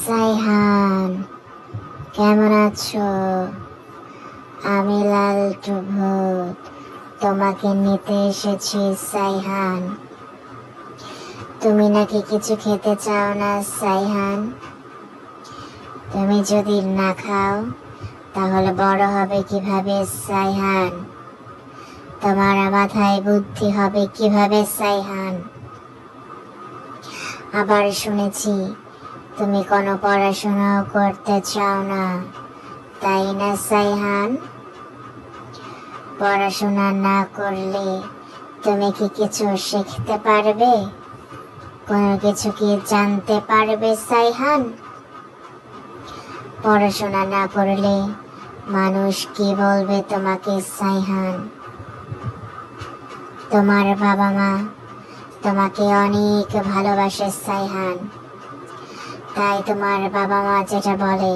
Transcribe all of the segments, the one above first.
সাইহান, কেমন আছো? আমি লালটু ভূত তোমাকে নিতে এসেছি সাইহান। তুমি নাকি কিছু খেতে চাও না সাইহান? তুমি যদি না খাও, তাহলে বড় হবে কীভাবে সাইহান? তোমার মাথায় বুদ্ধি হবে কীভাবে সাইহান? আবার শুনেছি তুমি কোনো পড়াশোনাও করতে চাও না, তাই না, সাইহান? পড়াশোনা না করলে তুমি কি কিছু শিখতে পারবে? কোনো কিছু কি জানতে পারবে, সাইহান? পড়াশোনা না করলে মানুষ কি বলবে তোমাকে, সাইহান? তোমার বাবা মা তোমাকে অনেক ভালোবাসে, সাইহান। তাই তোমার বাবা মা যেটা বলে,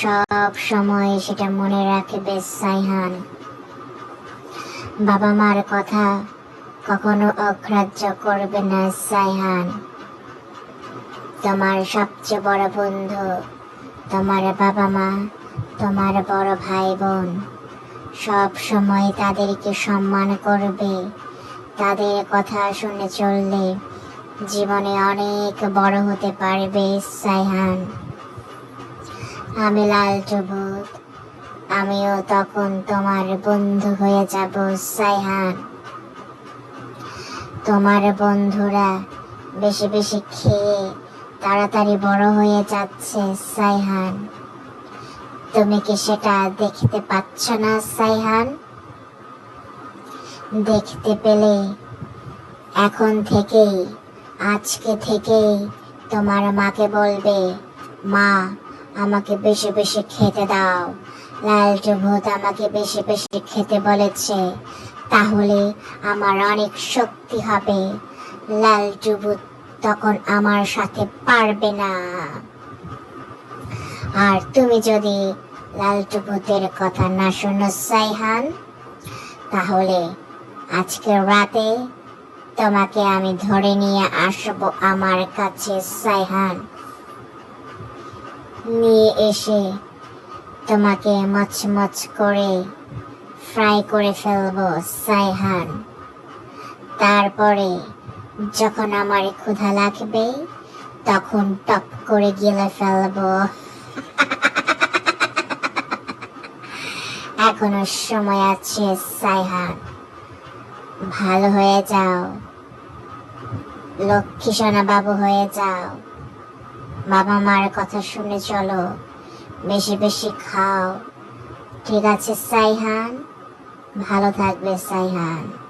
সব সময় সেটা মনে রাখবে সাইহান। বাবা মার কথা কখনো অগ্রাহ্য করবে না সাইহান। তোমার সবচেয়ে বড় বন্ধু তোমার বাবা মা তোমার বড় ভাই বোন সব সময় তাদেরকে সম্মান করবে, তাদের কথা শুনে চললে জীবনে অনেক বড় হতে পারবে, সাইহান। আমি লাল চুবুত আমিও তখন তোমার বন্ধু হয়ে যাব, সাইহান। তোমার বন্ধুরা বেশি বেশি খেয়ে তাড়াতাড়ি বড় হয়ে যাচ্ছে, সাইহান। তুমি কি সেটা দেখতে পাচ্ছ না, সাইহান? দেখতে পেলে এখন থেকেই আজকে থেকেই তোমার মাকে বলবে, মা, আমাকে বেশি বেশি খেতে দাও। লালটু ভূত আমাকে বেশি বেশি খেতে বলেছে, তাহলে আমার অনেক শক্তি হবে। লালটু ভূত তখন আমার সাথে পারবে না। আর তুমি যদি লালটু ভূতের কথা না শোনো, সাইহান, তাহলে আজকে রাতে তোমাকে আমি ধরে নিয়ে আসব আমার কাছে, সাইহান। নিয়ে এসে তোমাকে মচমচ করে ফ্রাই করে ফেলব, সাইহান। তারপরে যখন আমার ক্ষুধা লাগবে, তখন টপ করে গিলে ফেলব। এখনও সময় আছে, সাইহান। ভালো হয়ে যাও। লক্ষ্মী সোনা বাবু হয়ে যাও। বাবা মার কথা শুনে চলো। বেশি বেশি খাও। ঠিক আছে, সাইহান। ভালো থাকবে, সাইহান।